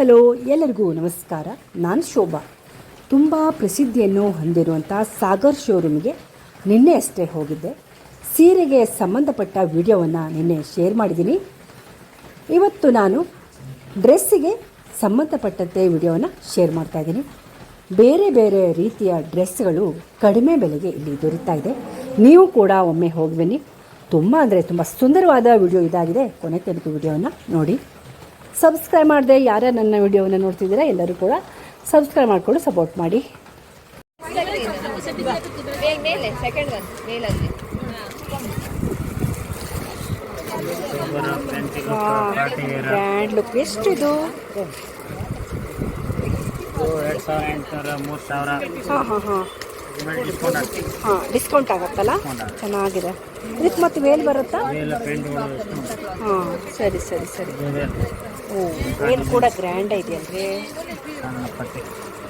Hello ಎಲ್ಲರಿಗೂ ನಮಸ್ಕಾರ. ನಾನು ಶೋಭಾ. ತುಂಬ ಪ್ರಸಿದ್ಧಿಯನ್ನು ಹೊಂದಿರುವಂಥ ಸಾಗರ್ ಶೋರೂಮ್ಗೆ ನಿನ್ನೆ ಅಷ್ಟೇ ಹೋಗಿದ್ದೆ. ಸೀರೆಗೆ ಸಂಬಂಧಪಟ್ಟ ವಿಡಿಯೋವನ್ನು ನಿನ್ನೆ ಶೇರ್ ಮಾಡಿದ್ದೀನಿ. ಇವತ್ತು ನಾನು ಡ್ರೆಸ್ಸಿಗೆ ಸಂಬಂಧಪಟ್ಟಂತೆ ವಿಡಿಯೋವನ್ನು ಶೇರ್ ಮಾಡ್ತಾ ಇದ್ದೀನಿ. ಬೇರೆ ಬೇರೆ ರೀತಿಯ ಡ್ರೆಸ್ಗಳು ಕಡಿಮೆ ಬೆಲೆಗೆ ಇಲ್ಲಿ ದೊರೀತಾ ಇದೆ. ನೀವು ಕೂಡ ಒಮ್ಮೆ ಹೋಗಿ ಬನ್ನಿ. ತುಂಬ ಅಂದರೆ ತುಂಬ ಸುಂದರವಾದ ವಿಡಿಯೋ ಇದಾಗಿದೆ. ಕೊನೆ ತನಕ ವಿಡಿಯೋವನ್ನು ನೋಡಿ. ಸಬ್ಸ್ಕ್ರೈಬ್ ಮಾಡಿದೆ ಯಾರ್ಯಾರು ನನ್ನ ವಿಡಿಯೋವನ್ನು ನೋಡ್ತಿದ್ದೀರಾ ಎಲ್ಲರೂ ಕೂಡ ಸಬ್ಸ್ಕ್ರೈಬ್ ಮಾಡಿಕೊಂಡು ಸಪೋರ್ಟ್ ಮಾಡಿ. ಲುಕ್ ಎಷ್ಟಿದು ಹಾಂ ಹಾಂ ಹಾಂ. ಹಾಂ ಡಿಸ್ಕೌಂಟ್ ಆಗುತ್ತಲ್ಲ? ಚೆನ್ನಾಗಿದೆ. ಇದಕ್ಕೆ ಮತ್ತೆ ವೇಲ್ ಬರುತ್ತಾ? ಹಾಂ, ಸರಿ ಸರಿ ಸರಿ. ಇದೆ ಮೇಲ್ ಕೂಡ ಗ್ರ್ಯಾಂಡ್ ಪಟ್ಟಿ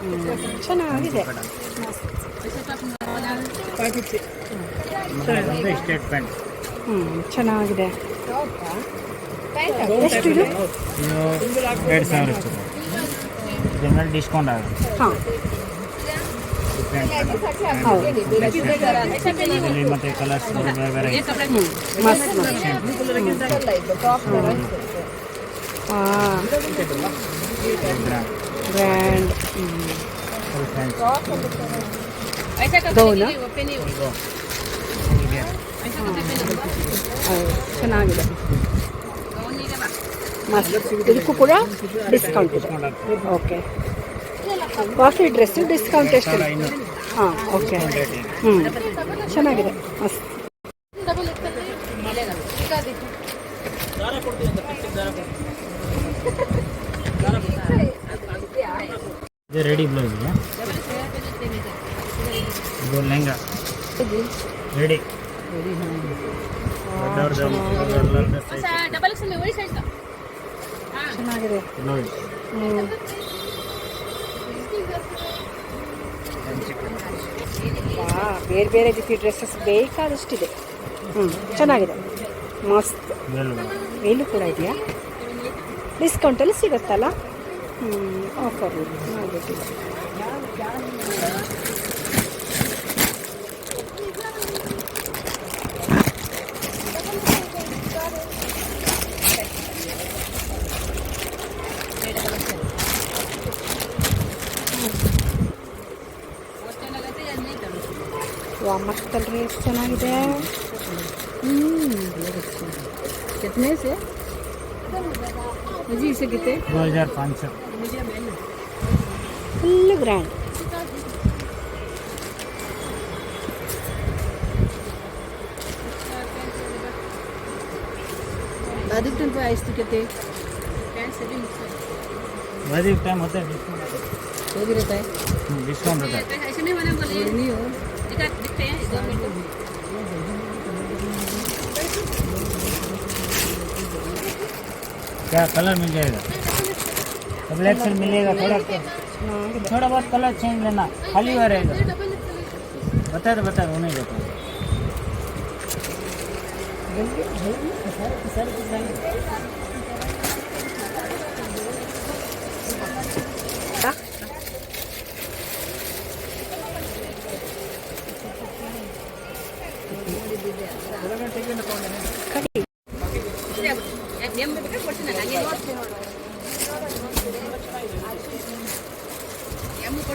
ಹ್ಮ್, ಚೆನ್ನಾಗಿದೆ. ಹ್ಞೂ ಚೆನ್ನಾಗಿದೆ. ಎಷ್ಟು ಇದು? ಇದು ಎರಡು ಸಾವಿರ ಜನರಲ್ ಡಿಸ್ಕೌಂಟ್ ಆಗುತ್ತೆ ಹಾಂ. ಮತ್ತೆ ಕಲರ್ಸ್ ಬೇರೆ ಬೇರೆ ಇದೆ. ಮಸ್ತ್. ಹಾಂ. ಬ್ರ್ಯಾಂಡ್ ಗೌನ? ಚೆನ್ನಾಗಿದೆ. ಮಸ್ತ್. ಇದಕ್ಕೂ ಕೂಡ ಡಿಸ್ಕೌಂಟ್ ಇದೆ. ಓಕೆ ಕಾಫಿ ಡ್ರೆಸ್ಸು ಡಿಸ್ಕೌಂಟ್ ಎಷ್ಟು ಹಾಂ ಓಕೆ ಹ್ಞೂ ಚೆನ್ನಾಗಿದೆ ಮಸ್ತ್. ಇದು ರೆಡಿ ಬ್ಲೌಸ್ ಇದೆ? ಲೆಹಂಗಾ. ರೆಡಿ ಚೆನ್ನಾಗಿದೆ. ಬೇರೆ ಬೇರೆ ರೀತಿ ಡ್ರೆಸ್ಸಸ್ ಬೇಕಾದಷ್ಟಿದೆ. ಹ್ಞೂ ಚೆನ್ನಾಗಿದೆ. ಮಸ್ತ್. ಮೇಲು ಕೂಡ ಇದೆಯಾ? ಡಿಸ್ಕೌಂಟಲ್ಲಿ ಸಿಗುತ್ತಲ್ಲ? ಆಫರ್ ಮಸ್ತಲ್ರಿ ಎಷ್ಟು ಚೆನ್ನಾಗಿದೆ ಹ್ಞೂ कितने से? जी इसे कितने? दो हज़ार पाँच सौ। फुल ग्रैंड अधिक टाइम पर आइस तो कहते अधिक टाइम होता है डिस्काउंट होता है। ऐसे नहीं मैंने बोले। नहीं हो। दिखते हैं दो मिनट। what about color change in the night?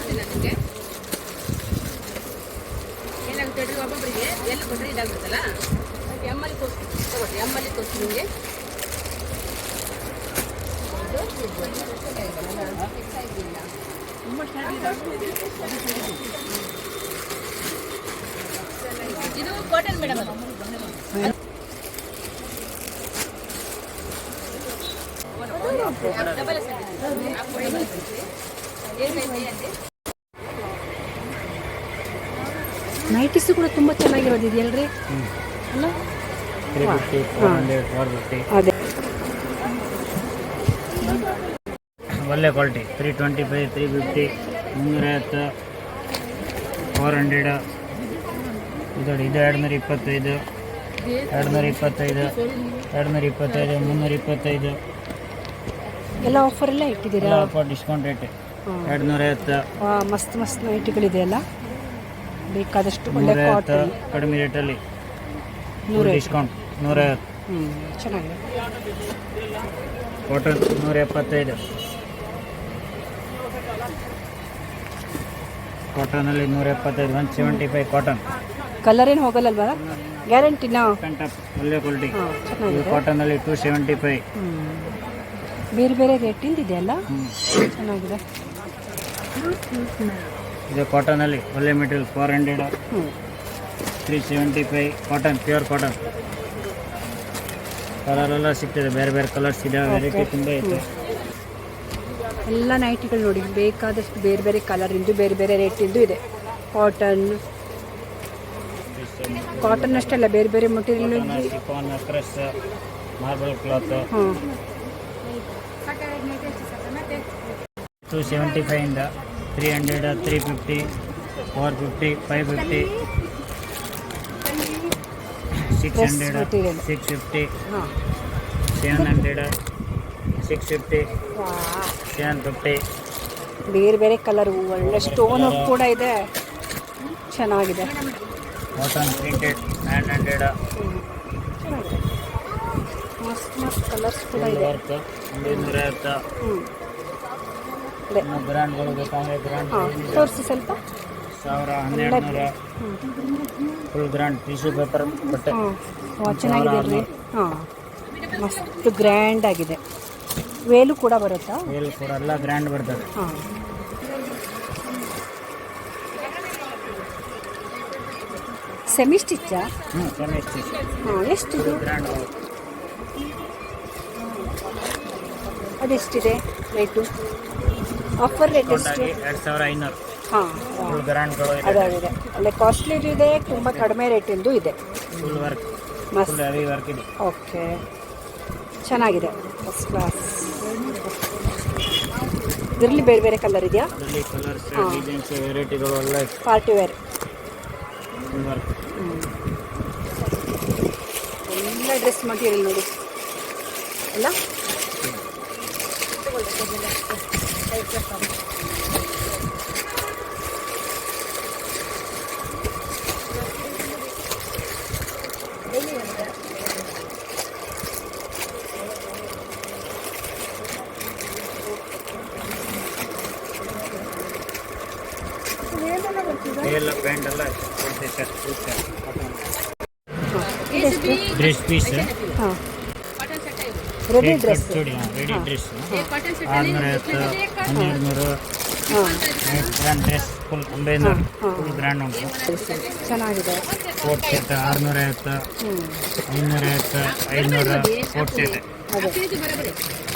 ಕಡಿ ಏನಾಗುತ್ತೆ ಒಬ್ಬೊಬ್ಬರಿಗೆ ಎಲ್ಲ ಕೊಟ್ಟರೆ ಇದಾಗುತ್ತಲ್ಲ ಎಮ್ಮಲ್ಲಿ ತೋರಿಸ್ತೀನಿ ತಗೊಳ್ರಿ ಎಮ್ಮಲ್ಲಿ ತೋರಿಸ್ತೀನಿ ನಿಮಗೆ ಇದು ಕಾಟನ್ ಮೇಡಮ್ ಅದು ಡಬಲ್ ನೈಟಿಸು ಕೂಡ ತುಂಬ ಚೆನ್ನಾಗಿರೋದು ಇದೆಯಲ್ರಿ ಅಲ್ಲ? ಅದೇ. ಒಳ್ಳೆ quality three twenty five three fifty ಮುನ್ನೂರೈವತ್ತು ಫೋರ್ ಹಂಡ್ರೆಡ್ ಇದು ಇದು ಎರಡು ನೂರ ಇಪ್ಪತ್ತೈದು ಎರಡು ನೂರ ಇಪ್ಪತ್ತೈದು ಎರಡು ನೂರ ಇಪ್ಪತ್ತೈದು ಮುನ್ನೂರ ಇಪ್ಪತ್ತೈದು. ಎಲ್ಲ ಆಫರ್ ಎಲ್ಲ ಇಟ್ಟಿದ್ದೀರಾ? ಆಫರ್ ಡಿಸ್ಕೌಂಟ್ ರೇಟ್ ಎರಡು ನೂರ ಐವತ್ತು ಮಸ್ತ್ ಮಸ್ತ್ ನೈಟಿಗಳಿದೆಯಲ್ಲ ಬೇಕಾದಷ್ಟು ಒಳ್ಳೆ ಕಾಟನ್ ಕಡಿಮೆ ರೇಟಲ್ಲಿ ನೂರ ಡಿಸ್ಕೌಂಟ್ ನೂರೈವತ್ತು. ಹ್ಞೂ ಚೆನ್ನಾಗಿದೆ ಕಾಟನ್ ನೂರ ಎಪ್ಪತ್ತೈದು ಕಾಟನಲ್ಲಿ ನೂರ ಎಪ್ಪತ್ತೈದು one seventy five cotton colour ಏನು ಹೋಗಲ್ಲಲ್ವಾ? ಗ್ಯಾರಂಟಿನಾ ಕಂಟಪ್ ಒಳ್ಳೆ ಕ್ವಾಲಿಟಿ ಕಾಟನಲ್ಲಿ ಟೂ ಸೆವೆಂಟಿ ಫೈವ್ ಬೇರೆ ಬೇರೆ ರೇಟಿಂದ ಇದೆಯಲ್ಲ ಚೆನ್ನಾಗಿದೆ. ಇದು ಕಾಟನಲ್ಲಿ ಒಳ್ಳೆ material four hundred three seventy five cotton pure cotton colour ಎಲ್ಲ ಸಿಗ್ತದೆ ಬೇರೆ ಬೇರೆ ಕಲರ್ಸ್ ಇದೆ ವೆರೈಟಿ ತುಂಬ ಇದೆ. ಎಲ್ಲ ನೈಟಿಗಳು ನೋಡಿ ಬೇಕಾದಷ್ಟು ಬೇರೆ ಬೇರೆ ಕಲರಿಂದು ಬೇರೆ ಬೇರೆ ರೇಟಿಂದು ಇದೆ ಕಾಟನ್ ಕಾಟನ್ ಅಷ್ಟೆಲ್ಲ ಬೇರೆ ಬೇರೆ material marble cloth two seventy ಫೈವಿಂದ three hundred three fifty four fifty five fifty six hundred. Six fifty seven hundred six fifty seven fifty ಬೇರೆ ಬೇರೆ ಕಲರ್ ಒಳ್ಳೆ ಸ್ಟೋನ್ ಕೂಡ ಇದೆ. ಚೆನ್ನಾಗಿದೆ. ಕಾಟನ್ ಪ್ರಿಂಟೆಡ್ ನೈನ್ ಹಂಡ್ರೆಡ್ ಮಸ್ತ್ ಮಸ್ತ್ ಕಲರ್ಸ್ ಕೂಡ ಇದೆ. ವರ್ಕ್ ಬ್ರ್ಯಾಂಡ್ ಹಾಂ ತೋರಿಸಿ ಸ್ವಲ್ಪ. ಸಾವಿರ ಹನ್ನೆರಡು ಫುಲ್ ಗ್ರ್ಯಾಂಡ್ ಟಿಶ್ಯೂ ಪೇಪರ್ ಬಟ್ಟೆ. ಹಾಂ ಚೆನ್ನಾಗಿದೆ ರೀ ಹಾಂ ಮಸ್ತ್ ಗ್ರ್ಯಾಂಡ್ ಆಗಿದೆ. ವೇಲು ಕೂಡ ಬರುತ್ತಾ? ವೇಲು ಕೂಡ ಎಲ್ಲ ಗ್ರ್ಯಾಂಡ್ ಬರ್ತದೆ. ಹಾಂ. ಸೆಮಿ ಸ್ಟಿಚ್ಚಾ ಹ್ಞೂ ಚೆನ್ನಾಗಿ ಹಾಂ ಎಷ್ಟಿದೆ? ಗ್ರ್ಯಾಂಡ್ ಅದೆಷ್ಟಿದೆ ರೇಟು? ಆಫರ್ ರೇಟ್ ಎಷ್ಟು ಎರಡು ಸಾವಿರ ಐನೂರು. ಹಾಂ ಫುಲ್ ಗ್ರ್ಯಾಂಡ್ಗಳು ಅದೇ ಇದೆ ಅದೇ. ಅಲ್ಲೇ ಕಾಸ್ಟ್ಲಿದು ಇದೆ ತುಂಬ ಕಡಿಮೆ ರೇಟಿಂದು ಇದೆ ಫುಲ್ ವರ್ಕ್ ಮಸ್ತ್ ಫುಲ್ ಹೆವಿ ವರ್ಕ್ ಇದೆ. ಓಕೆ ಚೆನ್ನಾಗಿದೆ. ಫಸ್ಟ್ ಕ್ಲಾಸ್ ಇದರಲ್ಲಿ ಬೇರೆ ಬೇರೆ ಕಲರ್ ಇದೆಯಾ? ಪಾರ್ಟಿ ವೇರ್ ಎಲ್ಲ ಡ್ರೆಸ್ ಮಟೀರಿಯಲ್ ನೋಡಿ. ಅಲ್ಲ ಎಲ್ಲ ಪ್ಯಾಂಟ್ ಎಲ್ಲ ಕೊಡ್ತೀವಿ ಸರ್ ಫುಲ್ ಸರ್ ಇದೆಷ್ಟು ಡ್ರೆಸ್ ಪೀಸ್ ಹಾಂ ready dress chudi ready dress cotton set ಆರುನೂರ ಐವತ್ತು ಹನ್ನೆರಡು ನೂರು ಗ್ರ್ಯಾಂಡ್ ಡ್ರೆಸ್ ಫುಲ್ ಒಂಬೈನೂರು. ಫುಲ್ ಗ್ರ್ಯಾಂಡ್ ಉಂಟು. ಚೆನ್ನಾಗಿದೆ. ಕೋಟ್ ಸೆಟ್ ಆರುನೂರ ಐವತ್ತು ಹ್ಞೂ ಐನೂರ ಐವತ್ತು ಐನೂರ ಕೋಟ್ ಸೆಟ್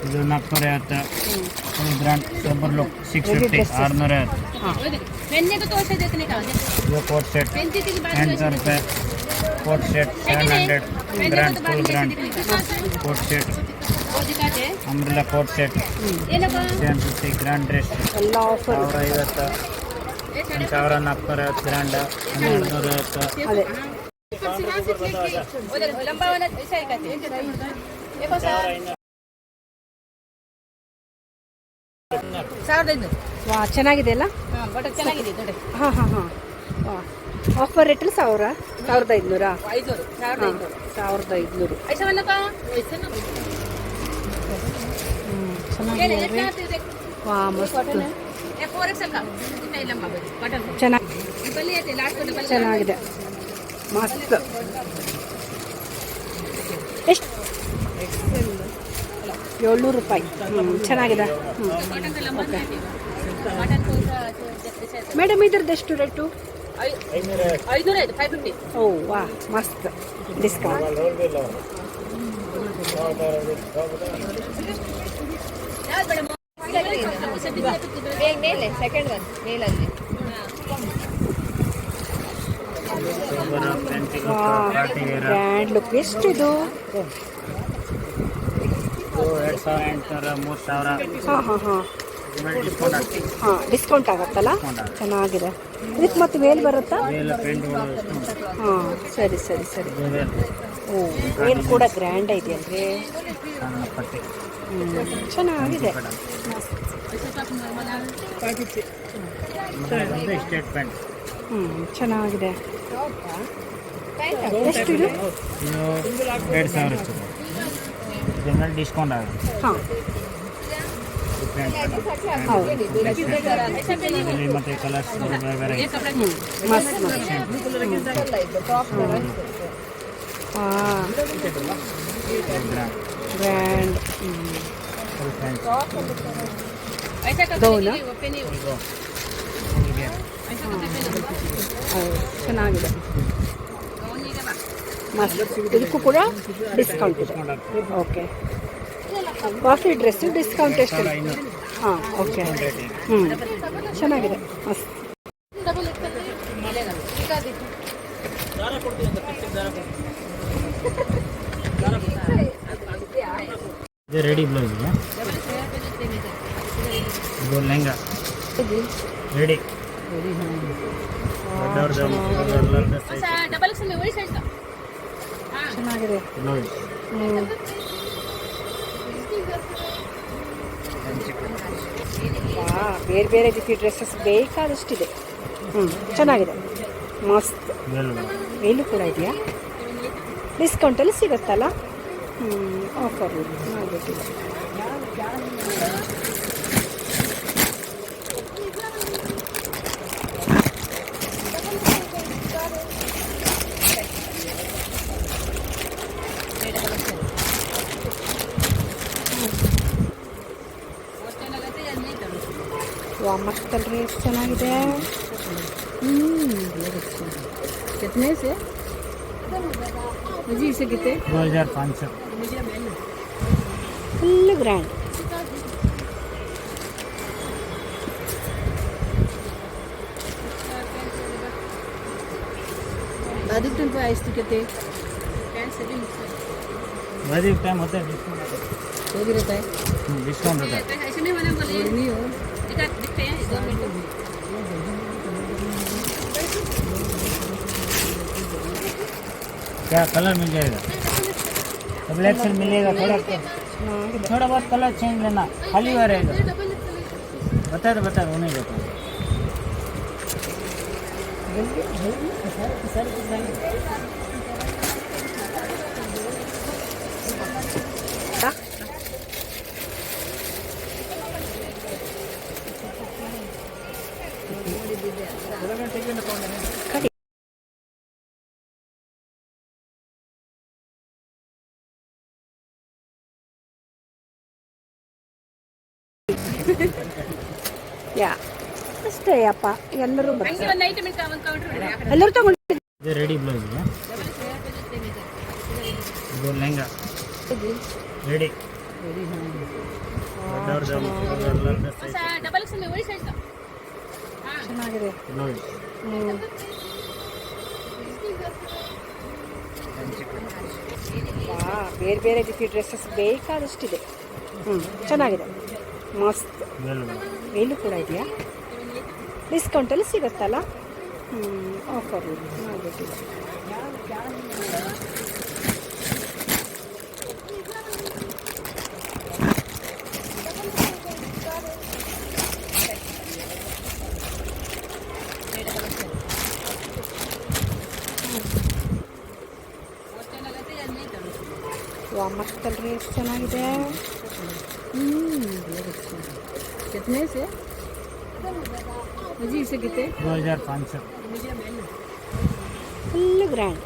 ಇದು ನಾಲ್ಕುನೂರ ಐವತ್ತು ಹ್ಞೂ full grand super look six fifty dresses. ಆರುನೂರ ಐವತ್ತು ಹಾಂ. ಇದು ಕೋಟ್ ಸೆಟ್ ಎಂಟು ಸಾವಿರ ರೂಪಾಯಿ coat set seven hundred grand full grand coat set umbrella coat set. Seven fifty grand dress. ಎಲ್ಲ ಆಫರ್ ಸಾವಿರ ಐವತ್ತು ಒಂದು ಸಾವಿರ ನಾಲ್ಕುನೂರ ಐವತ್ತು ಗ್ರ್ಯಾಂಡ್. ಹನ್ನೆರಡು ನೂರ ಐವತ್ತು ಸಾವಿರದ ಐನೂರು ವಾ ಚೆನ್ನಾಗಿದೆ ಅಲ್ಲ? ಹಾಂ ಬಟ್ ಚೆನ್ನಾಗಿದೆ ನೋಡಿ ಹಾಂ ಹಾಂ ಹಾಂ. ಹಾಂ ಆಫರ್ ರೇಟಲ್ಲಿ ಸಾವಿರ? ಸಾವಿರದ ಐದುನೂರಾ ಸಾವಿರದ ಐದುನೂರು ಚೆನ್ನಾಗಿದೆ. ವಾ ಮಸ್ತ್. ಚೆನ್ನಾಗಿ ಚೆನ್ನಾಗಿದೆ ಮಸ್ತ್ ಎಷ್ಟು? ಏಳ್ನೂರು ರೂಪಾಯಿ. ಚೆನ್ನಾಗಿದೆ. ಓಕೆ. ಮೇಡಮ್ ಇದ್ರದ್ದು ಎಷ್ಟು ರೇಟು? ಓ ವಾ ಮಸ್ತ್. ಡಿಸ್ಕೌಂಟ್ ಮೇಲೆ ಸೆಕೆಂಡ್ ಒನ್ ಮೇಲಲ್ಲಿ ಗ್ರ್ಯಾಂಡ್ ಲುಕ್ ಎಷ್ಟಿದು? ಇದು ಎರಡು ಸಾವಿರ ಎಂಟುನೂರ ಮೂರು ಸಾವಿರ ಹಾಂ ಹಾಂ ಹಾಂ. ಹಾಂ ಡಿಸ್ಕೌಂಟ್ ಆಗುತ್ತಲ್ಲ? ಚೆನ್ನಾಗಿದೆ. ಇದಕ್ಕೆ ಮತ್ತೆ ವೇಲ್ ಬರುತ್ತಾ? ಹಾಂ, ಸರಿ ಸರಿ ಸರಿ. ಓ ವೇಲ್ ಕೂಡ ಗ್ರ್ಯಾಂಡ್ ಇದೆಯಲ್ರಿ ಸಣ್ಣ ಪಟ್ಟಿ ಚೆನ್ನಾಗಿದೆ. ಮತ್ತೆ ಬಂದು ಸ್ಟೇಟ್ ಪ್ಯಾಂಟ್ ಹ್ಞೂ ಚೆನ್ನಾಗಿದೆ ಎಷ್ಟು ಇದು? ಇದು ಎರಡು ಸಾವಿರ ಇರ್ತದೆ ಇದ್ರ ಮೇಲೆ ಡಿಸ್ಕೌಂಟ್ ಆಗುತ್ತೆ. ಹಾಂ. ಹೌದು. ಇಲ್ಲಿ ಮತ್ತೆ ಕಲರ್ಸ್ ಬೇರೆ ಬೇರೆ ಇದೆ. ಹ್ಞೂ ಮಸ್ತ್ ಮಸ್ತ್. ಹಾಂ ಬ್ರ್ಯಾಂಡ್ ಚೆನ್ನಾಗಿದೆ ಮಸ್ತ್ ಇದಕ್ಕೂ ಕೂಡ ಡಿಸ್ಕೌಂಟ್ ಇದೆ. ಓಕೆ ಕಾಫಿ ಡ್ರೆಸ್ಸು ಡಿಸ್ಕೌಂಟ್ ಎಷ್ಟು? ಹಾಂ ಓಕೆ ಹ್ಞೂ ಚೆನ್ನಾಗಿದೆ. ಮಸ್ತ್. ಇದು ರೆಡಿ ಬ್ಲೌಸ್ ಇದೆ ಲೆಹಂಗಾ. ರೆಡಿ ಚೆನ್ನಾಗಿದೆ. ಬೇರೆ ಬೇರೆ ರೀತಿ ಡ್ರೆಸ್ಸಸ್ ಬೇಕಾದಷ್ಟಿದೆ. ಹ್ಞೂ ಚೆನ್ನಾಗಿದೆ. ಮಸ್ತ್. ವೆಲ್ ಮೇಲೂ ಕೂಡ ಇದೆಯಾ? ಡಿಸ್ಕೌಂಟಲ್ಲಿ ಸಿಗುತ್ತಲ್ಲ? ಆಫರ್ ಮಾಡಬೇಕಿದೆ ವಾ ಮಸ್ತ್ ಅಲ್ರಿ ಎಷ್ಟು ಚೆನ್ನಾಗಿದೆ ಹ್ಞೂ कितने से मुझे इसे कितने दो हज़ार पाँच सौ ग्रैंड। अधिक टाइम पर आइस तो कहते अधिक टाइम होता है डिस्काउंट होता है। तो भी रहता है। हम्म, डिस्काउंट होता है ऐसे नहीं मैंने बोले नहीं हो। दिखते हैं। दो मिनट क्या कलर मिल जाएगा? ब्लैक सेल मिलेगा थोड़ा थोड़ा बहुत कलर चेंज लेना। खाली हुआ रहेगा। बता दो बता दो नहीं बता ಕಡಿ ಯಾ ಅಷ್ಟೇ ಅಪ್ಪ. ಎಲ್ಲರೂ ಬರ್ತಾರೆ. ಹಂಗೆ ಒಂದು ಐಟಮ್ ಕೌಂಟರ್ ಎಲ್ಲರೂ ತಗೊಂಡು ಇದು ರೆಡಿ ಬ್ಲೌಸ್ ಇದೆ. ಇದು ಲೆಹಂಗಾ. ರೆಡಿ ಚೆನ್ನಾಗಿದೆ. ಬೇರೆ ಬೇರೆ ರೀತಿ ಡ್ರೆಸ್ಸಸ್ ಬೇಕಾದಷ್ಟಿದೆ. ಹ್ಞೂ ಚೆನ್ನಾಗಿದೆ. ಮಸ್ತ್. ಮೇಲೂ ಕೂಡ ಇದೆಯಾ? ಡಿಸ್ಕೌಂಟಲ್ಲಿ ಸಿಗುತ್ತಲ್ಲ? ಹ್ಞೂ ಆಫರ್ ಅಲ್ರಿ ಎಷ್ಟು ಚೆನ್ನಾಗಿದೆ. कितने से? जी इसे कितने? दो हज़ार पाँच सौ। फुल ग्रैंड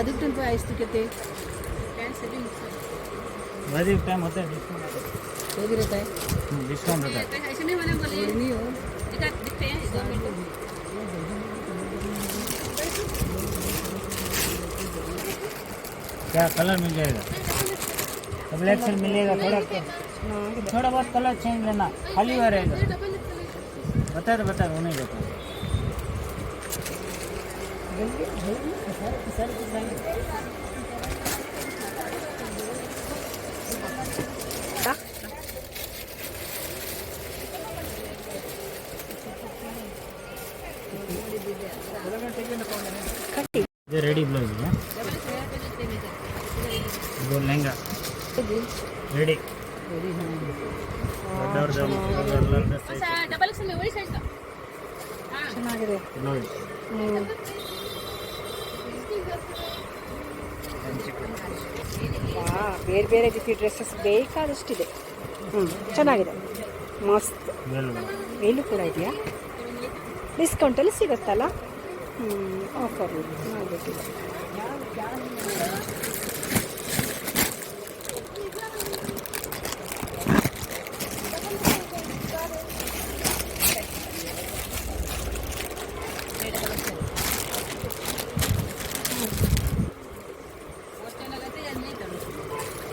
अधिक टाइम पे आइस तो कितने? अधिक टाइम होता है डिस्काउंट होता है। डिस्काउंट होता है। ऐसे नहीं मैंने बोले नहीं हो। दिखते हैं क्या कलर मिल जाएगा? ब्लैक से मिलेगा थोड़ा तो। थोड़ा बहुत कलर चेंज रहना खाली हुआ रहेगा। बता दो बता दो नहीं बता ರೆಡಿ. ಚೆನ್ನಾಗಿದೆ. ಬೇರೆ ಬೇರೆ ರೀತಿ ಡ್ರೆಸ್ಸಸ್ ಬೇಕಾದಷ್ಟಿದೆ. ಹ್ಞೂ ಚೆನ್ನಾಗಿದೆ. ಮಸ್ತ್. ಮೇಲು ಮೇಲೂ ಕೂಡ ಇದೆಯಾ ಡಿಸ್ಕೌಂಟಲ್ಲಿ ಸಿಗುತ್ತಲ್ಲ? ಹ್ಞೂ ಆಫರ್ ಮಾಡಬೇಕಿದೆ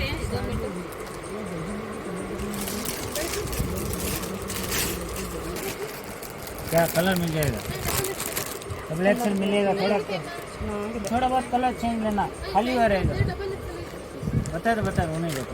हैं दो मिनट क्या कलर मिल जाएगा? ब्लैक कलर मिलेगा थोड़ा तो। थोड़ा बहुत कलर चेंज लेना। खाली हुआ रहेगा। बता दो बता दो नहीं बता दो